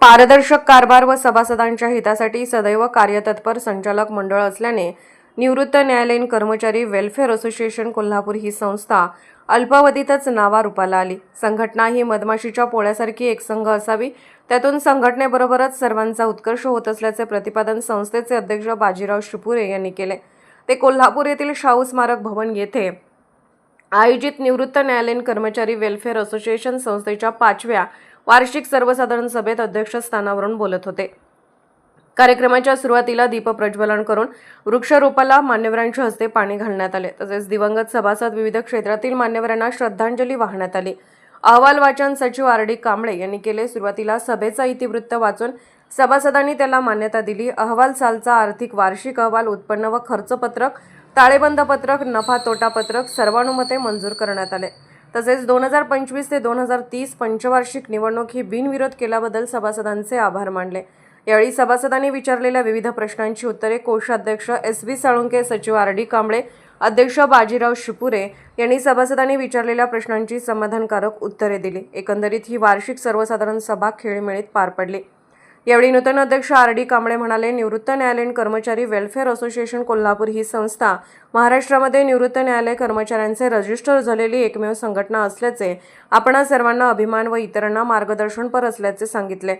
पारदर्शक कारभार व सभासदांच्या हितासाठी सदैव कार्यतत्पर संचालक मंडळ असल्याने निवृत्त न्यायालयीन कर्मचारी वेलफेअर असोसिएशन कोल्हापूर ही संस्था अल्पावधीतच नावारूपाला आली. संघटना ही मधमाशीच्या पोळ्यासारखी एक संघ असावी. त्यातून संघटनेबरोबरच सर्वांचा उत्कर्ष होत असल्याचे प्रतिपादन संस्थेचे अध्यक्ष बाजीराव शिपुरे यांनी केले. ते कोल्हापूर येथील शाहू स्मारक भवन येथे आयोजित निवृत्त न्यायालयीन कर्मचारी वेलफेअर असोसिएशन संस्थेच्या पाचव्या वार्षिक सर्वसाधारण सभेत अध्यक्षस्थानावरून बोलत होते. कार्यक्रमाच्या सुरुवातीला दीपप्रज्वलन करून वृक्षारोपाला मान्यवरांच्या हस्ते पाणी घालण्यात आले. तसेच दिवंगत सभासद विविध क्षेत्रातील मान्यवरांना श्रद्धांजली वाहण्यात आली. अहवाल वाचन सचिव आर डी कांबळे यांनी केले. सुरुवातीला सभेचा इतिवृत्त वाचून सभासदांनी त्याला मान्यता दिली. अहवाल सालचा आर्थिक वार्षिक अहवाल उत्पन्न व खर्च पत्रक ताळेबंद पत्रक नफा तोटा पत्रक सर्वानुमते मंजूर करण्यात आले. तसेच दोन हजार पंचवीस ते दोन हजार तीस पंचवार्षिक निवडणूक ही बिनविरोध केल्याबद्दल सभासदांचे आभार मानले. यावेळी सभासदांनी विचारलेल्या विविध प्रश्नांची उत्तरे कोषाध्यक्ष एस व्ही साळुंके सचिव आर डी कांबळे अध्यक्ष बाजीराव शिपुरे यांनी सभासदांनी विचारलेल्या प्रश्नांची समाधानकारक उत्तरे दिली. एकंदरीत ही वार्षिक सर्वसाधारण सभा खेळीमेळीत पार पडली. यावेळी नूतन अध्यक्ष आर डी कांबळे म्हणाले निवृत्त न्यायालयीन कर्मचारी वेलफेअर असोसिएशन कोल्हापूर ही संस्था महाराष्ट्रामध्ये निवृत्त न्यायालय कर्मचाऱ्यांचे रजिस्टर झालेली एकमेव संघटना असल्याचे आपणा सर्वांना अभिमान व इतरांना मार्गदर्शनपर असल्याचे सांगितले.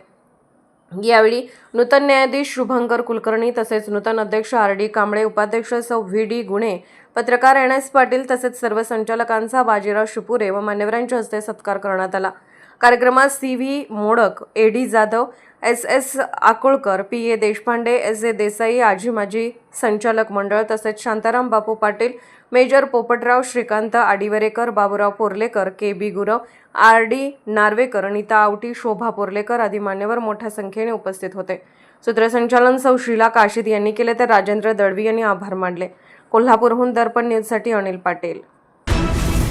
यावेळी नूतन न्यायाधीश शुभंकर कुलकर्णी तसेच नूतन अध्यक्ष आर डी कांबळे उपाध्यक्ष सौ व्ही डी गुणे पत्रकार एन एस पाटील तसेच सर्व संचालकांचा बाजीराव शिपुरे व मान्यवरांच्या हस्ते सत्कार करण्यात आला. कार्यक्रमात C V Modak A D Jadhav S S Akulkar P A Deshpande S A Desai आजी माजी संचालक मंडळ तसेच Shantaram Bapu Patil major Popatrao Shrikant Adivarekar Baburao Porlekar K B Gurav R D Narvekar Nita Awati Shobha Porlekar आदी मान्यवर मोठ्या संख्येने उपस्थित होते. सूत्रसंचालन सौ शीला काशीद यांनी केले तर राजेंद्र दळवी यांनी आभार मानले. कोल्हापूरहून दर्पण न्यूजसाठी अनिल पाटील.